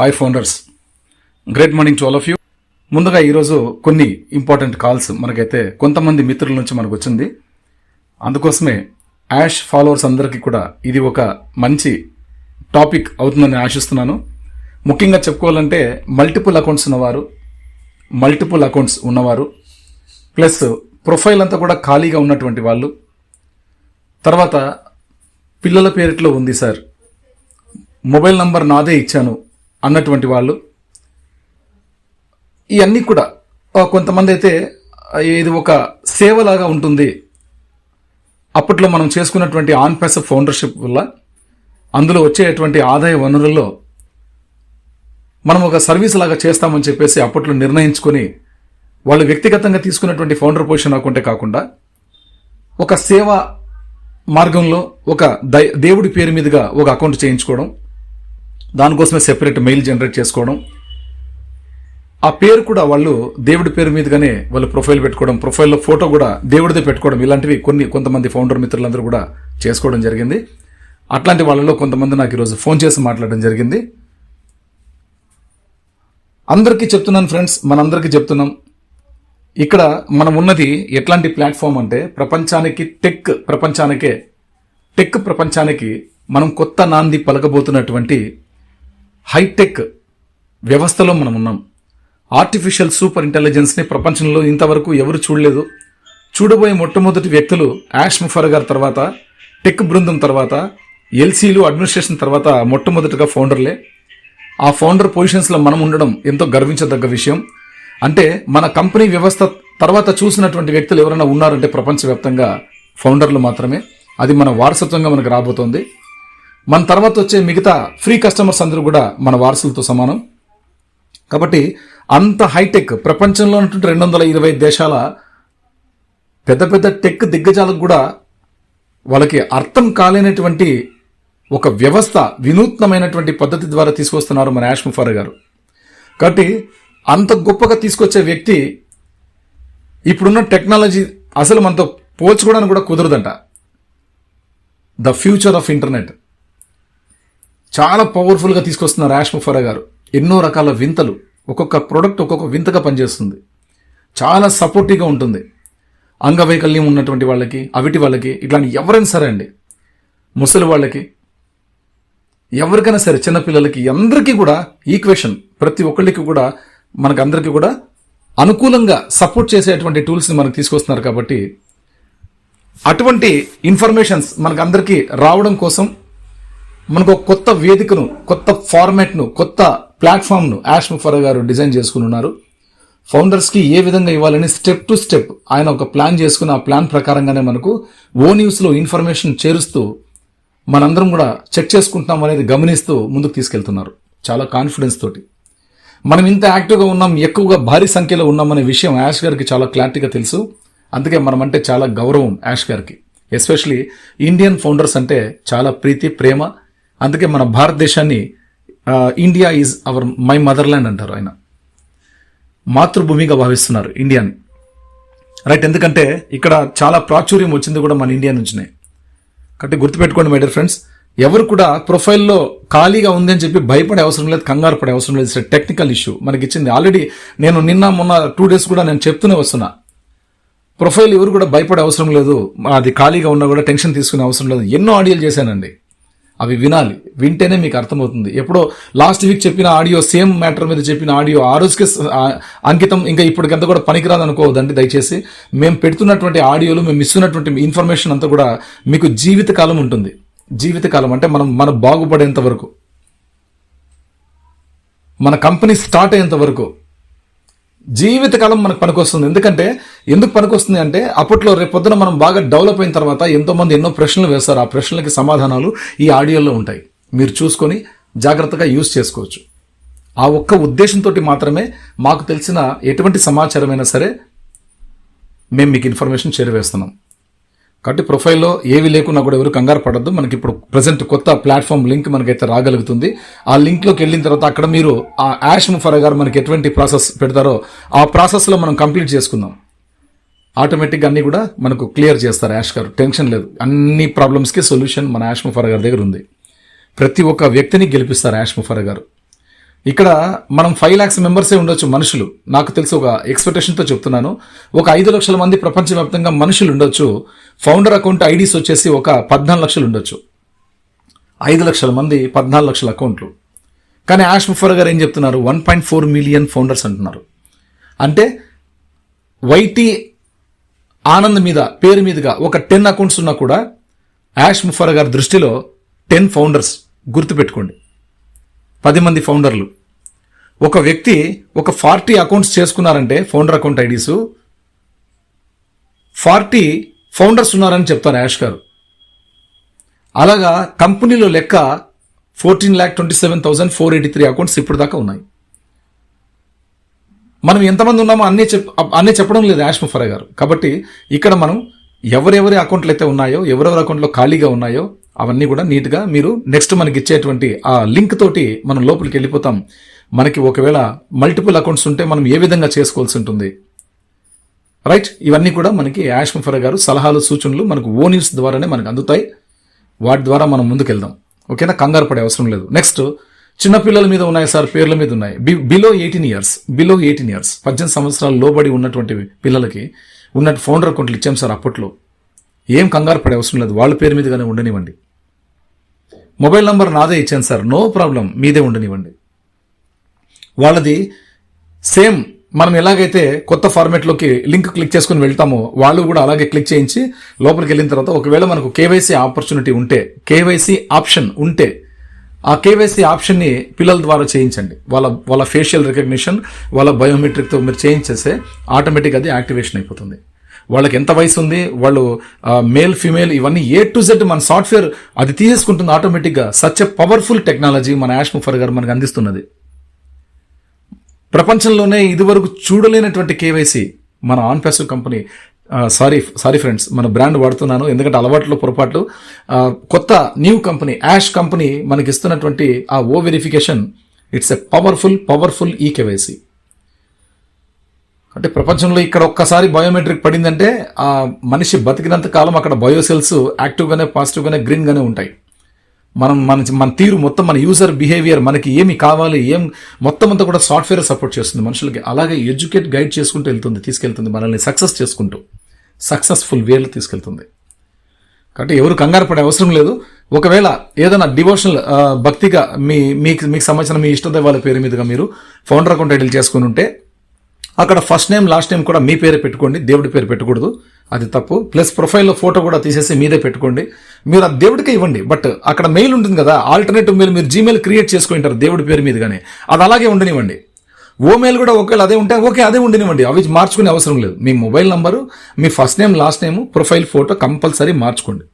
Hi founders great morning to all of you ముందుగా ఈరోజు కొన్ని ఇంపార్టెంట్ కాల్స్ మనకైతే కొంతమంది మిత్రుల నుంచి మనకు వచ్చింది. అందుకోసమే యాష్ ఫాలోవర్స్ అందరికీ కూడా ఇది ఒక మంచి టాపిక్ అవుతుందని ఆశిస్తున్నాను. ముఖ్యంగా చెప్పుకోవాలంటే మల్టిపుల్ అకౌంట్స్ ఉన్నవారు మల్టిపుల్ అకౌంట్స్ ఉన్నవారు ప్లస్ ప్రొఫైల్ అంతా కూడా ఖాళీగా ఉన్నటువంటి వాళ్ళు. తర్వాత పిల్లల పేరిట్లో ఉంది సార్ మొబైల్ నంబర్ నాదే ఇచ్చాను. అన్నటువంటి వాళ్ళు. ఇవన్నీ కూడా కొంతమంది అయితే ఇది ఒక సేవలాగా ఉంటుంది. అప్పట్లో మనం చేసుకున్నటువంటి ఆన్ పెస ఫౌండర్షిప్ వల్ల అందులో వచ్చేటువంటి ఆదాయ వనరుల్లో మనం ఒక సర్వీస్ లాగా చేస్తామని చెప్పేసి అప్పట్లో నిర్ణయించుకొని వాళ్ళు వ్యక్తిగతంగా తీసుకున్నటువంటి ఫౌండర్ పొజిషన్ అకుంటే కాకుండా ఒక సేవ మార్గంలో ఒక దై- దేవుడి పేరు మీదుగా ఒక అకౌంట్ చేయించుకోవడం దానికోసమే సెపరేట్ మెయిల్ జనరేట్ చేసుకోవడం. ఆ పేరు కూడా వాళ్ళు దేవుడి పేరు మీదుగానే వాళ్ళు ప్రొఫైల్ పెట్టుకోవడం. ప్రొఫైల్లో ఫోటో కూడా దేవుడిదే పెట్టుకోవడం. ఇలాంటివి కొన్ని కొంతమంది ఫౌండర్ మిత్రులందరూ కూడా చేసుకోవడం జరిగింది. అట్లాంటి వాళ్ళలో కొంతమంది నాకు ఈరోజు ఫోన్ చేసి మాట్లాడడం జరిగింది. అందరికీ చెప్తున్నాను ఫ్రెండ్స్ మనందరికీ చెప్తున్నాం. ఇక్కడ మనం ఉన్నది ఎట్లాంటి ప్లాట్ఫామ్ అంటే ప్రపంచానికి టెక్ ప్రపంచానికే టెక్ ప్రపంచానికి మనం కొత్త నాంది పలకబోతున్నటువంటి హైటెక్ వ్యవస్థలో మనం ఉన్నాం. ఆర్టిఫిషియల్ సూపర్ ఇంటెలిజెన్స్ని ప్రపంచంలో ఇంతవరకు ఎవరు చూడలేదు. చూడబోయే మొట్టమొదటి వ్యక్తులు యాష్ ముఫర్ గారి తర్వాత టెక్ బృందం తర్వాత ఎల్సీలు అడ్మినిస్ట్రేషన్ తర్వాత మొట్టమొదటిగా ఫౌండర్లే. ఆ ఫౌండర్ పొజిషన్స్లో మనం ఉండడం ఎంతో గర్వించదగ్గ విషయం. అంటే మన కంపెనీ వ్యవస్థ తర్వాత చూసినటువంటి వ్యక్తులు ఎవరైనా ఉన్నారంటే ప్రపంచవ్యాప్తంగా ఫౌండర్లు మాత్రమే. అది మన వారసత్వంగా మనకు రాబోతోంది. మన తర్వాత వచ్చే మిగతా ఫ్రీ కస్టమర్స్ అందరూ కూడా మన వారసులతో సమానం. కాబట్టి అంత హైటెక్ ప్రపంచంలో ఉన్నటువంటి రెండు వందల ఇరవై దేశాల పెద్ద పెద్ద టెక్ దిగ్గజాలకు కూడా వాళ్ళకి అర్థం కాలేనటువంటి ఒక వ్యవస్థ వినూత్నమైనటువంటి పద్ధతి ద్వారా తీసుకొస్తున్నారు మన యాష్ ముఫారా గారు. కాబట్టి అంత గొప్పగా తీసుకొచ్చే వ్యక్తి ఇప్పుడున్న టెక్నాలజీ అసలు మనతో పోల్చుకోవడానికి కూడా కుదరదంట. ద ఫ్యూచర్ ఆఫ్ ఇంటర్నెట్ చాలా పవర్ఫుల్గా తీసుకొస్తున్నారు యాష్ ముఫారా గారు. ఎన్నో రకాల వింతలు. ఒక్కొక్క ప్రోడక్ట్ ఒక్కొక్క వింతగా పనిచేస్తుంది. చాలా సపోర్టివ్గా ఉంటుంది. అంగవైకల్యం ఉన్నటువంటి వాళ్ళకి అవిటి వాళ్ళకి ఇట్లాంటి ఎవరైనా సరే అండి. ముసలి వాళ్ళకి ఎవరికైనా సరే చిన్నపిల్లలకి అందరికీ కూడా ఈక్వేషన్ ప్రతి ఒక్కళ్ళకి కూడా మనకు అందరికీ కూడా అనుకూలంగా సపోర్ట్ చేసేటువంటి టూల్స్ని మనకు తీసుకొస్తున్నారు కాబట్టి అటువంటి ఇన్ఫర్మేషన్స్ మనకు అందరికీ రావడం కోసం మనకు ఒక కొత్త వేదికను కొత్త ఫార్మాట్ను కొత్త ప్లాట్ఫామ్ను యాష్ ముఫర్ గారు డిజైన్ చేసుకుని ఉన్నారు ఫౌండర్స్కి ఏ విధంగా ఇవ్వాలని స్టెప్ టు స్టెప్ ఆయన ఒక ప్లాన్ చేసుకుని ఆ ప్లాన్ ప్రకారంగానే మనకు ఓ న్యూస్లో ఇన్ఫర్మేషన్ చేరుస్తూ మనందరం కూడా చెక్ చేసుకుంటున్నాం అనేది గమనిస్తూ ముందుకు తీసుకెళ్తున్నారు. చాలా కాన్ఫిడెన్స్ తోటి. మనం ఇంత యాక్టివ్గా ఉన్నాం ఎక్కువగా భారీ సంఖ్యలో ఉన్నామనే విషయం యాష్ గారికి చాలా క్లారిటీగా తెలుసు. అందుకే మనం అంటే చాలా గౌరవం యాష్ గారికి. ఎస్పెషలీ ఇండియన్ ఫౌండర్స్ అంటే చాలా ప్రీతి ప్రేమ అందుకే మన భారతదేశాన్ని India is our my motherland అంటారు ఆయన. మాతృభూమిగా భావిస్తున్నారు ఇండియాని రైట్ ఎందుకంటే ఇక్కడ చాలా ప్రాచుర్యం వచ్చింది కూడా మన ఇండియా నుంచినే. కాబట్టి గుర్తుపెట్టుకోండి మై డియర్ ఫ్రెండ్స్ ఎవరు కూడా ప్రొఫైల్లో ఖాళీగా ఉంది అని చెప్పి భయపడే అవసరం లేదు కంగారు పడే అవసరం లేదు. ఇట్స్ టెక్నికల్ ఇష్యూ మనకి ఇచ్చింది ఆల్రెడీ నేను నిన్న మొన్న టూ డేస్ కూడా నేను చెప్తూనే వస్తున్నా. ప్రొఫైల్ ఎవరు కూడా భయపడే అవసరం లేదు. అది ఖాళీగా ఉన్నా కూడా టెన్షన్ తీసుకునే అవసరం లేదు. ఎన్నో ఆడియోలు చేశానండి. అవి వినాలి. వింటేనే మీకు అర్థమవుతుంది. ఎప్పుడో లాస్ట్ వీక్ చెప్పిన ఆడియో సేమ్ మ్యాటర్ మీద చెప్పిన ఆడియో ఆ రోజుకి అంకితం ఇంకా ఇప్పటికంతా కూడా పనికిరాదు అనుకోవద్దండి. దయచేసి మేము పెడుతున్నటువంటి ఆడియోలు మేము ఇస్తున్నటువంటి ఇన్ఫర్మేషన్ అంతా కూడా మీకు జీవితకాలం ఉంటుంది. జీవితకాలం అంటే మనం మన బాగుపడేంత వరకు మన కంపెనీ స్టార్ట్ అయ్యేంత వరకు జీవితకాలం మనకు పనికొస్తుంది. ఎందుకంటే ఎందుకు పనికొస్తుంది అంటే అప్పట్లో రేపు పొద్దున మనం బాగా డెవలప్ అయిన తర్వాత ఎంతోమంది ఎన్నో ప్రశ్నలు వేస్తారు. ఆ ప్రశ్నలకి సమాధానాలు ఈ ఆడియోలో ఉంటాయి. మీరు చూసుకొని జాగ్రత్తగా యూజ్ చేసుకోవచ్చు. ఆ ఒక్క ఉద్దేశంతో మాత్రమే మాకు తెలిసిన ఎటువంటి సమాచారమైనా సరే మేము మీకు ఇన్ఫర్మేషన్ చేరవేస్తున్నాం. కాబట్టి ప్రొఫైల్లో ఏవి లేకున్నా కూడా ఎవరు కంగారు పడద్దు. మనకి ఇప్పుడు ప్రజెంట్ కొత్త ప్లాట్ఫామ్ లింక్ మనకైతే రాగలుగుతుంది. ఆ లింక్లోకి వెళ్ళిన తర్వాత అక్కడ మీరు ఆ యాష్ ముఫరా గారు మనకి ఎటువంటి ప్రాసెస్ పెడతారో ఆ ప్రాసెస్లో మనం కంప్లీట్ చేసుకుందాం. ఆటోమేటిక్గా అన్ని కూడా మనకు క్లియర్ చేస్తారు యాష్ గారు. టెన్షన్ లేదు. అన్ని ప్రాబ్లమ్స్కి సొల్యూషన్ మన యాష్ ముఫరా గారి దగ్గర ఉంది. ప్రతి ఒక్క వ్యక్తిని గెలిపిస్తారు యాష్ ముఫరా గారు. ఇక్కడ మనం ఫైవ్ ల్యాక్స్ మెంబర్సే ఉండొచ్చు మనుషులు. నాకు తెలిసి ఒక ఎక్స్పెక్టేషన్తో చెప్తున్నాను. ఒక ఐదు లక్షల మంది ప్రపంచవ్యాప్తంగా మనుషులు ఉండొచ్చు. ఫౌండర్ అకౌంట్ ఐడీస్ వచ్చేసి ఒక పద్నాలుగు లక్షలు ఉండొచ్చు. ఐదు లక్షల మంది పద్నాలుగు లక్షల అకౌంట్లు కానీ యాష్ ముఫర్ గారు ఏం చెప్తున్నారు? One point four million founders అంటున్నారు. అంటే వైటీ ఆనంద్ మీద పేరు మీదుగా ఒక టెన్ అకౌంట్స్ ఉన్నా కూడా యాష్ ముఫర్ గారి దృష్టిలో టెన్ ఫౌండర్స్ గుర్తుపెట్టుకోండి. పది మంది ఫౌండర్లు. ఒక వ్యక్తి ఒక ఫార్టీ అకౌంట్స్ చేసుకున్నారంటే founder account IDs. Forty founders ఉన్నారని చెప్తారు యాష్ గారు. అలాగా కంపెనీలో లెక్క fourteen lakh twenty seven thousand four eighty three accounts ఇప్పుడు దాకా ఉన్నాయి. మనం ఎంతమంది ఉన్నామో అన్నీ చెప్ అన్నీ చెప్పడం లేదు యాష్ ముఫరా గారు. కాబట్టి ఇక్కడ మనం ఎవరెవరి అకౌంట్లు అయితే ఉన్నాయో ఎవరెవరి అకౌంట్లో ఖాళీగా ఉన్నాయో అవన్నీ కూడా నీట్గా మీరు నెక్స్ట్ మనకి ఇచ్చేటువంటి ఆ లింక్ తోటి మనం లోపలికి వెళ్ళిపోతాం. మనకి ఒకవేళ మల్టిపుల్ అకౌంట్స్ ఉంటే మనం ఏ విధంగా చేసుకోవాల్సి ఉంటుంది? రైట్? ఇవన్నీ కూడా మనకి యాష్ ముఫరా గారు సలహాలు సూచనలు మనకు ఓ న్యూస్ ద్వారానే మనకు అందుతాయి. వాటి ద్వారా మనం ముందుకెళ్దాం. ఓకేనా? కంగారు పడే అవసరం లేదు. నెక్స్ట్ చిన్నపిల్లల మీద ఉన్నాయి సార్ పేర్ల మీద ఉన్నాయి. Below eighteen years below eighteen years పద్దెనిమిది సంవత్సరాలు లోబడి ఉన్నటువంటి పిల్లలకి ఉన్నట్టు ఫౌండర్ అకౌంట్లు ఇచ్చాం సార్ అప్పట్లో. ఏం కంగారు పడే అవసరం లేదు. వాళ్ళ పేరు మీదగానే ఉండనివ్వండి. మొబైల్ నంబర్ నాదే ఇచ్చాను సార్. No problem. మీదే ఉండనివ్వండి. వాళ్ళది సేమ్ మనం ఎలాగైతే కొత్త ఫార్మేట్లోకి లింక్ క్లిక్ చేసుకుని వెళ్తామో వాళ్ళు కూడా అలాగే క్లిక్ చేయించి లోపలికి వెళ్ళిన తర్వాత ఒకవేళ మనకు కేవైసీ ఆపర్చునిటీ ఉంటే కేవైసీ ఆప్షన్ ఉంటే ఆ కేవైసీ ఆప్షన్ని పిల్లల ద్వారా చేయించండి. వాళ్ళ వాళ్ళ ఫేషియల్ రికగ్నిషన్ వాళ్ళ బయోమెట్రిక్తో మీరు చేయించేస్తే ఆటోమేటిక్ అది యాక్టివేషన్ అయిపోతుంది. వాళ్ళకి ఎంత వయసు ఉంది వాళ్ళు మేల్ ఫిమేల్ ఇవన్నీ ఏ టు జెడ్ మన సాఫ్ట్వేర్ అది తీసేసుకుంటుంది ఆటోమేటిక్గా సచ్ ఎ పవర్ఫుల్ టెక్నాలజీ మన యాష్ ముఫర్ గారు మనకు అందిస్తున్నది. ప్రపంచంలోనే ఇదివరకు చూడలేనటువంటి కేవైసీ మన on passive company sorry sorry friends మన బ్రాండ్ వాడుతున్నాను ఎందుకంటే అలవాట్లో పొరపాట్లు. కొత్త న్యూ కంపెనీ యాష్ కంపెనీ మనకి ఇస్తున్నటువంటి ఆ ఓ verification it's a powerful powerful ఈ కేవైసీ అంటే ప్రపంచంలో ఇక్కడ ఒక్కసారి బయోమెట్రిక్ పడిందంటే ఆ మనిషి బతికినంత కాలం అక్కడ బయోసెల్స్ యాక్టివ్గానే పాజిటివ్గానే గ్రీన్గానే ఉంటాయి. మనం మన మన తీరు మొత్తం మన యూజర్ బిహేవియర్ మనకి ఏమి కావాలి ఏం మొత్తం అంతా కూడా సాఫ్ట్వేర్ సపోర్ట్ చేస్తుంది మనుషులకి. అలాగే ఎడ్యుకేట్ గైడ్ చేసుకుంటూ వెళ్తుంది తీసుకెళ్తుంది మనల్ని సక్సెస్ చేసుకుంటూ. సక్సెస్ఫుల్ వేలు తీసుకెళ్తుంది. కాబట్టి ఎవరు కంగారు పడే అవసరం లేదు. ఒకవేళ ఏదైనా డివోషనల్ భక్తిగా మీ మీకు మీకు సంబంధించిన మీ ఇష్టదేవాల పేరు మీదుగా మీరు ఫౌండర్ అకౌంట్ ఐడీలు చేసుకుని ఉంటే అక్కడ ఫస్ట్ నేమ్ లాస్ట్ నేమ్ కూడా మీ పేరే పెట్టుకోండి దేవుడి పేరు పెట్టకూడదు. అది తప్పు. ప్లస్ ప్రొఫైల్లో ఫోటో కూడా తీసేసి మీదే పెట్టుకోండి. మీరు ఆ దేవుడికే ఇవ్వండి. బట్ అక్కడ మెయిల్ ఉంటుంది కదా ఆల్టర్నేటివ్ మెయిల్ మీరు జీమెయిల్ క్రియేట్ చేసుకుంటారు దేవుడి పేరు మీద కానీ అది అలాగే ఉండనివ్వండి. ఓ మెయిల్ కూడా ఒకవేళ అదే ఉంటే ఓకే అదే ఉండనివ్వండి. అవి మార్చుకునే అవసరం లేదు. మీ మొబైల్ నంబరు మీ first name last name profile photo compulsory మార్చుకోండి.